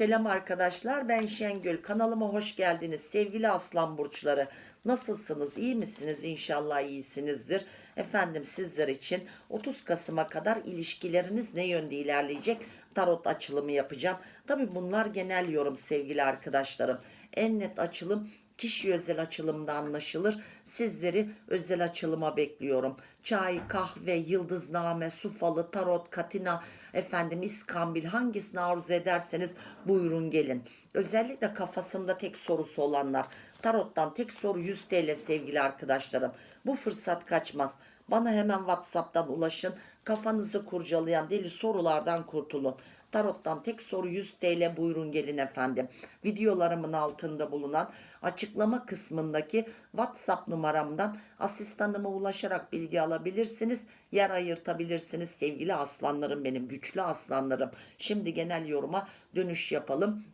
Selam arkadaşlar ben Şengül. Kanalıma hoş geldiniz. Sevgili aslan burçları nasılsınız? İyi misiniz? İnşallah iyisinizdir. Efendim sizler için 30 Kasım'a kadar ilişkileriniz ne yönde ilerleyecek? Tarot açılımı yapacağım. Tabi bunlar genel yorum sevgili arkadaşlarım. En net açılım kişi özel açılımda anlaşılır. Sizleri özel açılıma bekliyorum. Çay, kahve, yıldızname, sufalı, tarot, katina, efendim iskambil hangisini arzu ederseniz buyurun gelin. Özellikle kafasında tek sorusu olanlar. Tarottan tek soru 100 TL sevgili arkadaşlarım. Bu fırsat kaçmaz. Bana hemen WhatsApp'tan ulaşın. Kafanızı kurcalayan deli sorulardan kurtulun. Tarot'tan tek soru 100 TL buyurun gelin efendim. Videolarımın altında bulunan açıklama kısmındaki WhatsApp numaramdan asistanıma ulaşarak bilgi alabilirsiniz. Yer ayırtabilirsiniz sevgili aslanlarım benim güçlü aslanlarım. Şimdi genel yoruma dönüş yapalım.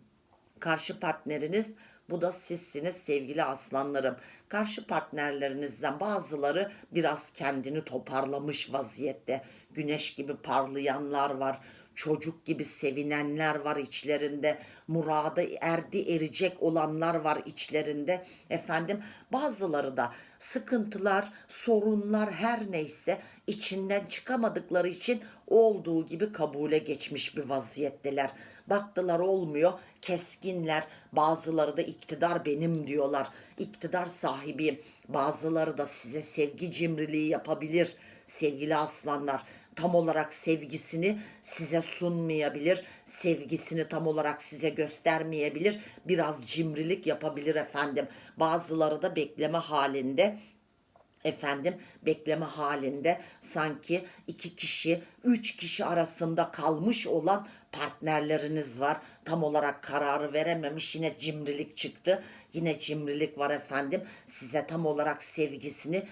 Karşı partneriniz bu da sizsiniz sevgili aslanlarım. Karşı partnerlerinizden bazıları biraz kendini toparlamış vaziyette. Güneş gibi parlayanlar var. Çocuk gibi sevinenler var içlerinde. Murada erdi erecek olanlar var içlerinde. Efendim bazıları da sıkıntılar, sorunlar her neyse içinden çıkamadıkları için olduğu gibi kabule geçmiş bir vaziyetteler. Baktılar olmuyor, keskinler. Bazıları da iktidar benim diyorlar. İktidar sahibiyim. Bazıları da size sevgi cimriliği yapabilir sevgili aslanlar. Tam olarak sevgisini size sunmayabilir. Sevgisini tam olarak size göstermeyebilir. Biraz cimrilik yapabilir efendim. Bazıları da bekleme halinde efendim bekleme halinde sanki iki kişi, üç kişi arasında kalmış olan partnerleriniz var. Tam olarak kararı verememiş yine cimrilik çıktı. Yine cimrilik var efendim. Size tam olarak sevgisini,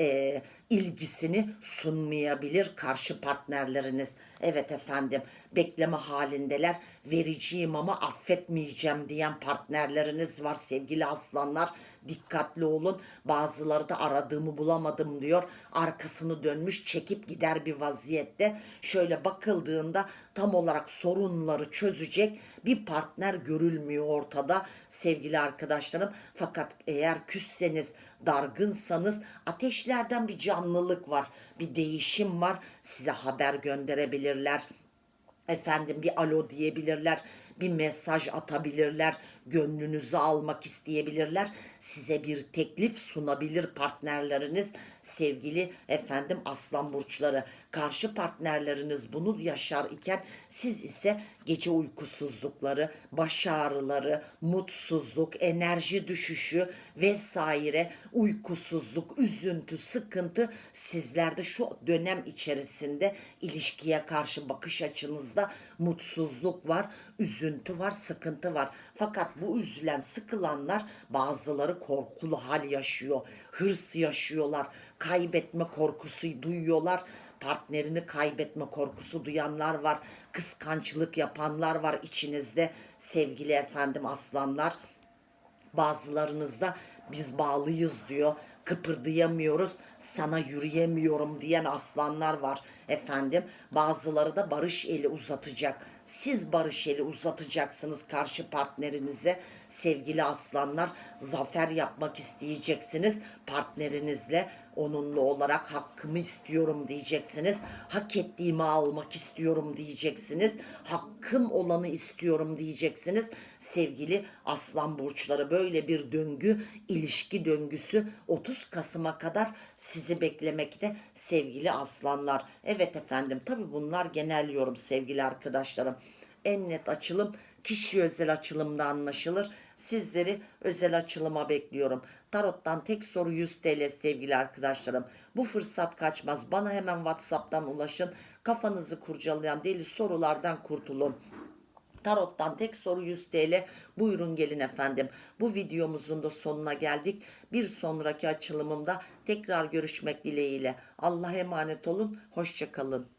e, ilgisini sunmayabilir karşı partnerleriniz. Evet efendim bekleme halindeler. Vereceğim ama affetmeyeceğim diyen partnerleriniz var sevgili aslanlar. Dikkatli olun. Bazıları da aradığımı bulamadım diyor. Arkasını dönmüş çekip gider bir vaziyette. Şöyle bakıldığında tam olarak sorunları çözecek bir partner görülmüyor ortada sevgili arkadaşlarım. Fakat eğer küsseniz, dargınsanız ateşlerden bir canlılık var. Bir değişim var. Size haber gönderebilirler efendim bir alo diyebilirler, bir mesaj atabilirler, gönlünüzü almak isteyebilirler, size bir teklif sunabilir partnerleriniz, sevgili efendim aslan burçları. Karşı partnerleriniz bunu yaşar iken siz ise gece uykusuzlukları, baş ağrıları, mutsuzluk, enerji düşüşü vesaire, uykusuzluk, üzüntü, sıkıntı sizlerde şu dönem içerisinde ilişkiye karşı bakış açınızda mutsuzluk var, üzüntü var, sıkıntı var. Fakat bu üzülen, sıkılanlar bazıları korkulu hal yaşıyor, hırs yaşıyorlar, kaybetme korkusu duyuyorlar partnerini kaybetme korkusu duyanlar var. Kıskançlık yapanlar var içinizde sevgili efendim aslanlar. Bazılarınızda biz bağlıyız diyor. Kıpırdayamıyoruz, sana yürüyemiyorum diyen aslanlar var efendim. Bazıları da barış eli uzatacak. Siz barış eli uzatacaksınız karşı partnerinize. Sevgili aslanlar, zafer yapmak isteyeceksiniz partnerinizle. Onunla olarak hakkımı istiyorum diyeceksiniz. Hak ettiğimi almak istiyorum diyeceksiniz. Hakkım olanı istiyorum diyeceksiniz. Sevgili aslan burçları böyle bir döngü, ilişki döngüsü 30 Kasım'a kadar sizi beklemekte sevgili aslanlar. Evet efendim tabi bunlar genel yorum sevgili arkadaşlarım. En net açılım kişi özel açılımda anlaşılır. Sizleri özel açılıma bekliyorum. Tarot'tan tek soru 100 TL sevgili arkadaşlarım. Bu fırsat kaçmaz. Bana hemen WhatsApp'tan ulaşın. Kafanızı kurcalayan deli sorulardan kurtulun. Tarot'tan tek soru 100 TL. Buyurun gelin efendim. Bu videomuzun da sonuna geldik. Bir sonraki açılımımda tekrar görüşmek dileğiyle. Allah'a emanet olun. Hoşçakalın.